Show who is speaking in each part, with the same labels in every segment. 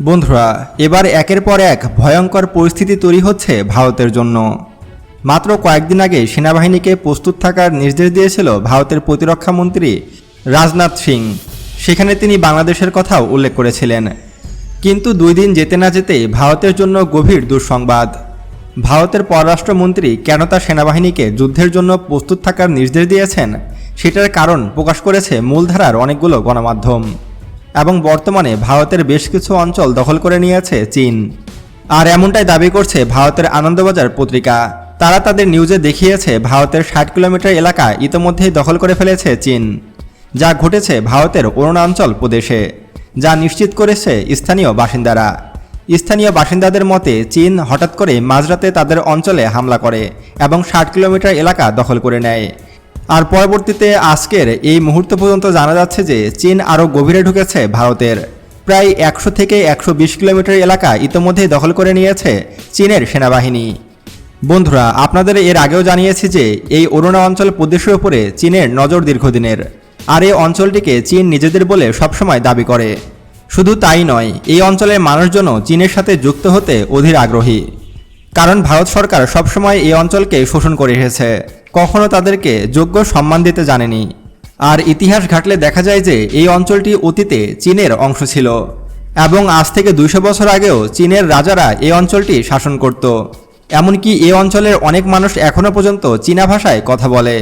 Speaker 1: বন্ধুরা, এবার একের পর এক ভয়ঙ্কর পরিস্থিতি তৈরি হচ্ছে ভারতের জন্য। মাত্র কয়েকদিন আগে সেনাবাহিনীকে প্রস্তুত থাকার নির্দেশ দিয়েছিল ভারতের প্রতিরক্ষা মন্ত্রী রাজনাথ সিং। সেখানে তিনি বাংলাদেশের কথাও উল্লেখ করেছিলেন। কিন্তু দুই দিন যেতে না যেতেই ভারতের জন্য গভীর দুঃসংবাদ। ভারতের পররাষ্ট্রমন্ত্রী কেন তার সেনাবাহিনীকে যুদ্ধের জন্য প্রস্তুত থাকার নির্দেশ দিয়েছেন, সেটার কারণ প্রকাশ করেছে মূলধারার অনেকগুলো গণমাধ্যম। এবং বর্তমানে ভারতের বেশ কিছু অঞ্চল দখল করে নিয়েছে চীন। আর এমনটাই দাবি করছে ভারতের আনন্দবাজার পত্রিকা। তারা তাদের নিউজে দেখিয়েছে, ভারতের ষাট কিলোমিটার এলাকা ইতোমধ্যেই দখল করে ফেলেছে চীন, যা ঘটেছে ভারতের অরুণাচল প্রদেশে, যা নিশ্চিত করেছে স্থানীয় বাসিন্দারা। স্থানীয় বাসিন্দাদের মতে, চীন হঠাৎ করে মাঝরাতে তাদের অঞ্চলে হামলা করে এবং ষাট কিলোমিটার এলাকা দখল করে নেয়। আর পরবর্তীতে আজকের এই মুহূর্ত পর্যন্ত জানা যাচ্ছে যে চীন আরও গভীরে ঢুকেছে ভারতের। প্রায় একশো থেকে একশো বিশ কিলোমিটার এলাকা ইতোমধ্যেই দখল করে নিয়েছে চীনের সেনাবাহিনী। বন্ধুরা, আপনাদের এর আগেও জানিয়েছি যে এই অরুণা অঞ্চল প্রদেশের উপরে চীনের নজর দীর্ঘদিনের। আর এই অঞ্চলটিকে চীন নিজেদের বলে সবসময় দাবি করে। শুধু তাই নয়, এই অঞ্চলের মানুষজনও চীনের সাথে যুক্ত হতে অধীর আগ্রহী। কারণ ভারত সরকার সবসময় এই অঞ্চলকে শোষণ করে এসেছে। কখনো তাদেরকে যোগ্য সম্মান দিতে জানেনি। আর ইতিহাস ঘাটলে দেখা যায় যে এই অঞ্চলটি অতীতে চীনের অংশ ছিল। এবং আজ থেকে দুইশো বছর আগেও চীনের রাজারা এই অঞ্চলটি শাসন করত। এমনকি এই অঞ্চলের অনেক মানুষ এখনও পর্যন্ত চীনা ভাষায় কথা বলে।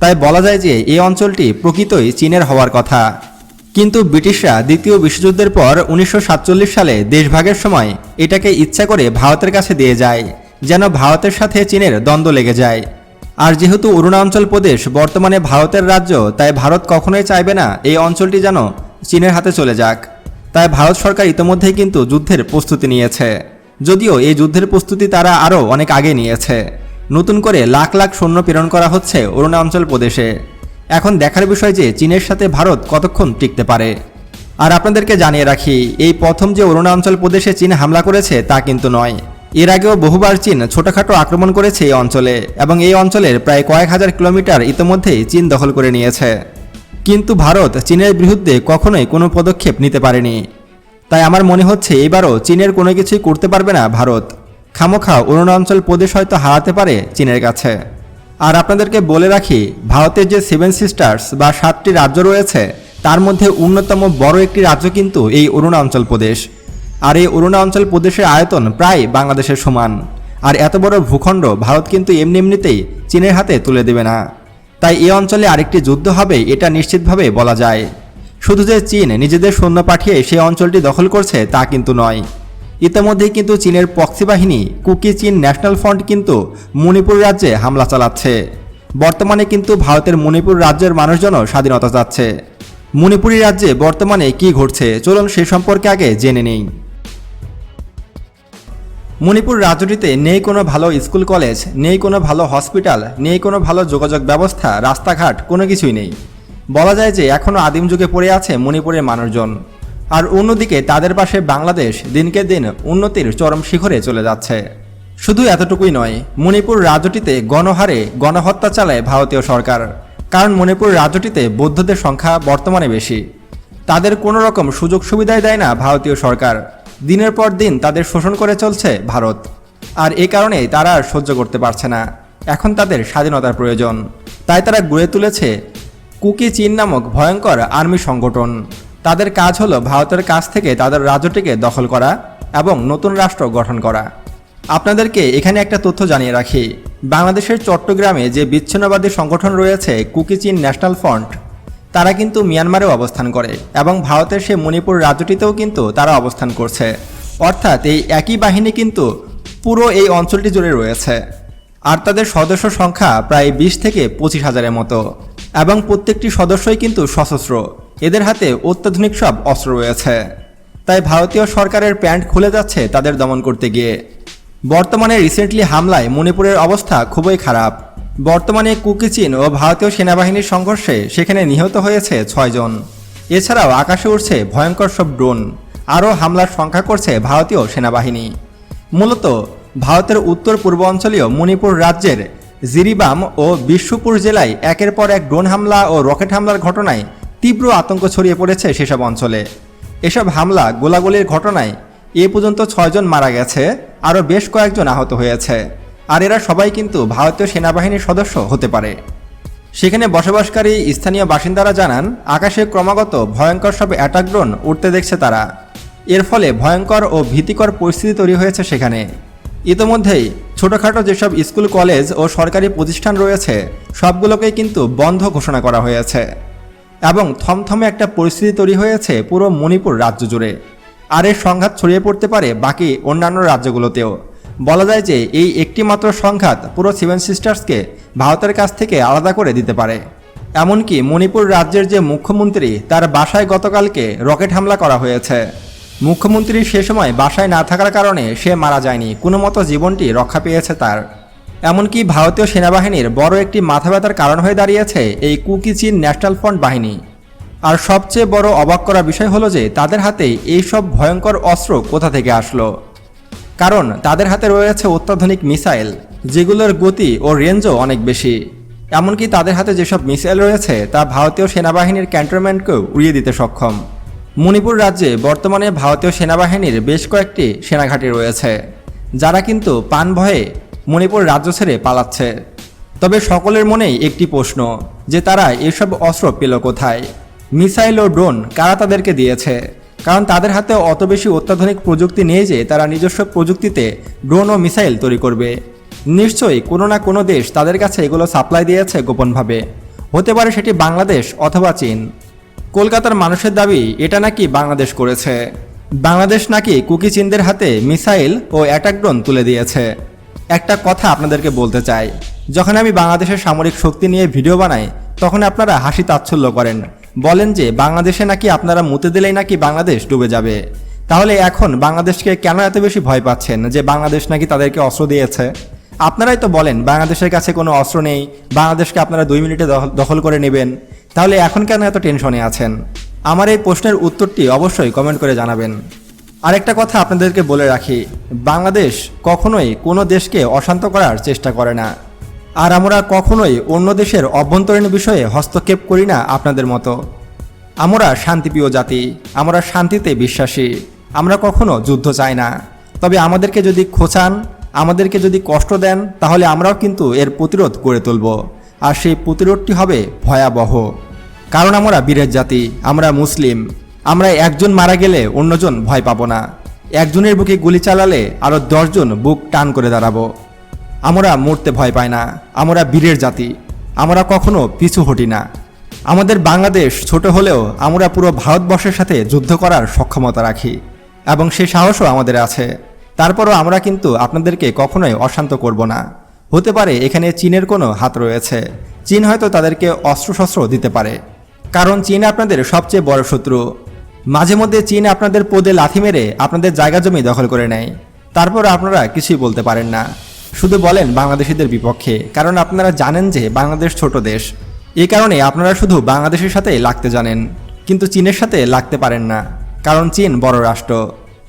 Speaker 1: তাই বলা যায় যে এই অঞ্চলটি প্রকৃতই চীনের হওয়ার কথা। কিন্তু ব্রিটিশরা দ্বিতীয় বিশ্বযুদ্ধের পর উনিশশো সাতচল্লিশ সালে দেশভাগের সময় এটাকে ইচ্ছা করে ভারতের কাছে দিয়ে যায়, যেন ভারতের সাথে চীনের দ্বন্দ্ব লেগে যায়। আর যেহেতু অরুণাচল প্রদেশ বর্তমানে ভারতের রাজ্য, তাই ভারত কখনোই চাইবে না এই অঞ্চলটি যেন চীনের হাতে চলে যাক। তাই ভারত সরকার ইতোমধ্যেই কিন্তু যুদ্ধের প্রস্তুতি নিয়েছে। যদিও এই যুদ্ধের প্রস্তুতি তারা আরও অনেক আগে নিয়েছে। নতুন করে লাখ লাখ সৈন্য প্রেরণ করা হচ্ছে অরুণাচল প্রদেশে। এখন দেখার বিষয় যে চীনের সাথে ভারত কতক্ষণ টিকতে পারে। আর আপনাদেরকে জানিয়ে রাখি, এই প্রথম যে অরুণাচল প্রদেশে চীন হামলা করেছে তা কিন্তু নয়। এর আগেও বহুবার চীন ছোটখাটো আক্রমণ করেছে এই অঞ্চলে এবং এই অঞ্চলের প্রায় কয়েক হাজার কিলোমিটার ইতোমধ্যেই চীন দখল করে নিয়েছে। কিন্তু ভারত চীনের বিরুদ্ধে কখনোই কোনো পদক্ষেপ নিতে পারেনি। তাই আমার মনে হচ্ছে এবারও চীনের কোনো কিছুই করতে পারবে না ভারত। খামোখা অরুণাচল প্রদেশ হয়তো হারাতে পারে চীনের কাছে। আর আপনাদেরকে বলে রাখি, ভারতের যে সেভেন সিস্টার্স বা সাতটি রাজ্য রয়েছে, তার মধ্যে অন্যতম বড় একটি রাজ্য কিন্তু এই অরুণাচল প্রদেশ। আর এই অরুণাচল প্রদেশের আয়তন প্রায় বাংলাদেশের সমান। আর এত বড় ভূখণ্ড ভারত কিন্তু এমনি এমনিতেই চীনের হাতে তুলে দেবে না। তাই এই অঞ্চলে আরেকটি যুদ্ধ হবে, এটা নিশ্চিতভাবে বলা যায়। শুধু যে চীন নিজেদের সৈন্য পাঠিয়ে সেই অঞ্চলটি দখল করছে তা কিন্তু নয়। ইতিমধ্যেই কিন্তু চীনের পক্সি বাহিনী কুকি চীন ন্যাশনাল ফ্রন্ট কিন্তু মণিপুর রাজ্যে হামলা চালাচ্ছে। বর্তমানে কিন্তু ভারতের মণিপুর রাজ্যের মানুষজনও স্বাধীনতা চাচ্ছে। মণিপুরী রাজ্যে বর্তমানে কি ঘটছে, চলুন সে সম্পর্কে আগে জেনে নেই। মণিপুর রাজ্যটিতে নেই কোনো ভালো স্কুল কলেজ, নেই কোনো ভালো হসপিটাল, নেই কোনো ভালো যোগাযোগ ব্যবস্থা, রাস্তাঘাট কোনো কিছুই নেই। বলা যায় যে এখনও আদিম যুগে পড়ে আছে মণিপুরের মানুষজন। আর অন্যদিকে তাদের পাশে বাংলাদেশ দিনকে দিন উন্নতির চরম শিখরে চলে যাচ্ছে। শুধু এতটুকুই নয়, মণিপুর রাজ্যটিতে গণহারে গণহত্যা চালায় ভারতীয় সরকার। কারণ মণিপুর রাজ্যটিতে বৌদ্ধদের সংখ্যা বর্তমানে বেশি। তাদের কোনো রকম সুযোগ সুবিধাই দেয় না ভারতীয় সরকার। দিনের পর দিন তাদের শোষণ করে চলছে ভারত। আর এ কারণেই তারা আর সহ্য করতে পারছে না। এখন তাদের স্বাধীনতার প্রয়োজন। তাই তারা গড়ে তুলেছে কুকি চীন নামক ভয়ঙ্কর আর্মি সংগঠন। তাদের কাজ হলো ভারতের কাছ থেকে তাদের রাজ্যটিকে দখল করা এবং নতুন রাষ্ট্র গঠন করা। আপনাদেরকে এখানে একটা তথ্য জানিয়ে রাখি। বাংলাদেশের চট্টগ্রামে যে বিচ্ছিন্নবাদী সংগঠন রয়েছে কুকি চীন ন্যাশনাল ফ্রন্ট, তারা কিন্তু মিয়ানমারেও অবস্থান করে এবং ভারতের সে মণিপুর রাজ্যটিতেও কিন্তু তারা অবস্থান করছে। অর্থাৎ এই একই বাহিনী কিন্তু পুরো এই অঞ্চলটি জুড়ে রয়েছে। আর তাদের সদস্য সংখ্যা প্রায় বিশ থেকে পঁচিশ হাজারের মতো এবং প্রত্যেকটি সদস্যই কিন্তু সশস্ত্র। এদের হাতে অত্যাধুনিক সব অস্ত্র রয়েছে। তাই ভারতীয় সরকারের প্যান্ট খুলে যাচ্ছে তাদের দমন করতে গিয়ে। বর্তমানে রিসেন্টলি হামলায় মণিপুরের অবস্থা খুবই খারাপ। বর্তমানে কুকিচিন ও ভারতীয় সেনাবাহিনীর সংঘর্ষে সেখানে নিহত হয়েছে ছয়জন এছাড়াও আকাশে উঠছে ভয়ঙ্কর সব ড্রোন। আরও হামলার সংখ্যা করছে ভারতীয় সেনাবাহিনী। মূলত ভারতের উত্তর পূর্বাঞ্চলীয় মণিপুর রাজ্যের জিরিবাম ও বিশ্বপুর জেলায় একের পর এক ড্রোন হামলা ও রকেট হামলার ঘটনায় তীব্র আতঙ্ক ছড়িয়ে পড়েছে সেসব অঞ্চলে। এসব হামলা, গোলাগুলির ঘটনায় এ পর্যন্ত ছয়জন মারা গেছে, আরও বেশ কয়েকজন আহত হয়েছে। আর এরা সবাই কিন্তু ভারতীয় সেনাবাহিনীর সদস্য হতে পারে। সেখানে বসবাসকারী স্থানীয় বাসিন্দারা জানান, আকাশে ক্রমাগত ভয়ঙ্কর সব অ্যাটাক ড্রোন উঠতে দেখছে তারা। এর ফলে ভয়ঙ্কর ও ভীতিকর পরিস্থিতি তৈরি হয়েছে সেখানে। ইতোমধ্যেই ছোটোখাটো যেসব স্কুল, কলেজ ও সরকারি প্রতিষ্ঠান রয়েছে, সবগুলোকেই কিন্তু বন্ধ ঘোষণা করা হয়েছে। এবং থমথমে একটা পরিস্থিতি তৈরি হয়েছে পুরো মণিপুর রাজ্য জুড়ে। আর এর সংঘাত ছড়িয়ে পড়তে পারে বাকি অন্যান্য রাজ্যগুলোতেও। বলা যায় যে এই একটি মাত্র সংঘাত পুরো সেভেন সিস্টার্সকে ভারতের কাছ থেকে আলাদা করে দিতে পারে। এমনকি মণিপুর রাজ্যের যে মুখ্যমন্ত্রী, তার বাসায় গতকালকে রকেট হামলা করা হয়েছে। মুখ্যমন্ত্রী সে সময় বাসায় না থাকার কারণে সে মারা যায়নি কোনো মতো জীবনটি রক্ষা পেয়েছে তার। এমনকি ভারতীয় সেনাবাহিনীর বড় একটি মাথা ব্যথার কারণ হয়ে দাঁড়িয়েছে এই কুকি চীন ন্যাশনাল ফ্রন্ট বাহিনী। আর সবচেয়ে বড় অবাক করা বিষয় হলো যে তাদের হাতে এই সব ভয়ঙ্কর অস্ত্র কোথা থেকে আসলো? কারণ তাদের হাতে রয়েছে অত্যাধুনিক মিসাইল, যেগুলোর গতি ও রেঞ্জও অনেক বেশি। এমনকি তাদের হাতে যেসব মিসাইল রয়েছে তা ভারতীয় সেনাবাহিনীর ক্যান্টনমেন্টকেও উড়িয়ে দিতে সক্ষম। মণিপুর রাজ্যে বর্তমানে ভারতীয় সেনাবাহিনীর বেশ কয়েকটি সেনাঘাঁটি রয়েছে, যারা কিন্তু পান ভয়ে মণিপুর রাজ্য ছেড়ে পালাচ্ছে। তবে সকলের মনেই একটি প্রশ্ন, যে তারা এসব অস্ত্র পেল কোথায়? মিসাইল ও ড্রোন কারা তাদেরকে দিয়েছে? কারণ তাদের হাতে অত বেশি অত্যাধুনিক প্রযুক্তি নেই যে তারা নিজস্ব প্রযুক্তিতে ড্রোন ও মিসাইল তৈরি করবে। নিশ্চয়ই কোনো না কোনো দেশ তাদের কাছে এগুলো সাপ্লাই দিয়েছে গোপনভাবে। হতে পারে সেটি বাংলাদেশ অথবা চীন। কলকাতার মানুষের দাবি, এটা নাকি বাংলাদেশ করেছে? বাংলাদেশ নাকি কুকি চীনদের হাতে মিসাইল ও অ্যাটাক ড্রোন তুলে দিয়েছে? একটা কথা আপনাদেরকে বলতে চাই। যখন আমি বাংলাদেশের সামরিক শক্তি নিয়ে ভিডিও বানাই, তখন আপনারা হাসি তাচ্ছল্য করেন। বলেন যে, বাংলাদেশে নাকি আপনারা মুতে দিলেই নাকি বাংলাদেশ ডুবে যাবে। তাহলে এখন বাংলাদেশকে কেন এত বেশি ভয় পাচ্ছেন যে, বাংলাদেশ নাকি তাদেরকে অস্ত্র দিয়েছে? আপনারাই তো বলেন, বাংলাদেশের কাছে কোনো অস্ত্র নেই, বাংলাদেশকে আপনারা দুই মিনিটে দখল- করে নেবেন। তাহলে এখন কেন এত টেনশনে আছেন? আমার এই প্রশ্নের উত্তরটি অবশ্যই কমেন্ট করে জানাবেন। আরেকটা কথা আপনাদেরকে বলে রাখি, বাংলাদেশ কখনোই কোনো দেশকে অশান্ত করার চেষ্টা করে না। আর আমরা কখনোই অন্য দেশের অভ্যন্তরীণ বিষয়ে হস্তক্ষেপ করি না আপনাদের মতো। আমরা শান্তিপ্রিয় জাতি, আমরা শান্তিতে বিশ্বাসী, আমরা কখনো যুদ্ধ চাই না। তবে আমাদেরকে যদি খোঁচান, আমাদেরকে যদি কষ্ট দেন, তাহলে আমরাও কিন্তু এর প্রতিরোধ গড়ে তুলব। আর সেই প্রতিরোধটি হবে ভয়াবহ। কারণ আমরা বীরের জাতি, আমরা মুসলিম। আমরা একজন মারা গেলে অন্যজন ভয় পাবো না। একজনের বুকে গুলি চালালে আরও দশজন বুক টান করে দাঁড়াবো। আমরা মরতে ভয় পাই না। আমরা বীরের জাতি। আমরা কখনো পিছু হটি না। আমাদের বাংলাদেশ ছোট হলেও আমরা পুরো ভারতবর্ষের সাথে যুদ্ধ করার সক্ষমতা রাখি এবং সে সাহসও আমাদের আছে। তারপরও আমরা কিন্তু আপনাদেরকে কখনোই অশান্ত করব না। হতে পারে এখানে চীনের কোনো হাত রয়েছে। চীন হয়তো তাদেরকে অস্ত্রশস্ত্র দিতে পারে। কারণ চীন আপনাদের সবচেয়ে বড় শত্রু। মাঝে মধ্যে চীন আপনাদের পদে লাথি মেরে আপনাদের জায়গা জমি দখল করে নেয়। তারপর আপনারা কিছুই বলতে পারেন না। শুধু বলেন বাংলাদেশিদের বিপক্ষে, কারণ আপনারা জানেন যে বাংলাদেশ ছোট দেশ। এই কারণে আপনারা শুধু বাংলাদেশের সাথে লাগতে জানেন, কিন্তু চীনের সাথে লাগতে পারেন না, কারণ চীন বড় রাষ্ট্র।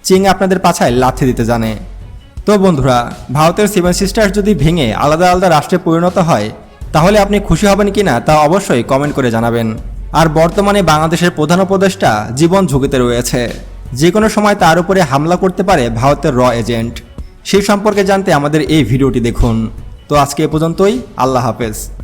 Speaker 1: চীন আপনাদের পাছায় লাথি দিতে জানে। তো বন্ধুরা, ভারতের সেভেন সিস্টার্স যদি ভেঙে আলাদা আলাদা রাষ্ট্রে পরিণত হয়, তাহলে আপনি খুশি হবেন কিনা তা অবশ্যই কমেন্ট করে জানাবেন। আর বর্তমানে বাংলাদেশের প্রধান উপদেষ্টা জীবন ঝুঁকিতে রয়েছে। যে কোনো সময় তার উপরে হামলা করতে পারে ভারতের র এজেন্ট। সেই সম্পর্কে জানতে আমাদের এই ভিডিওটি দেখুন। তো আজকে এ পর্যন্তই, আল্লাহ হাফেজ।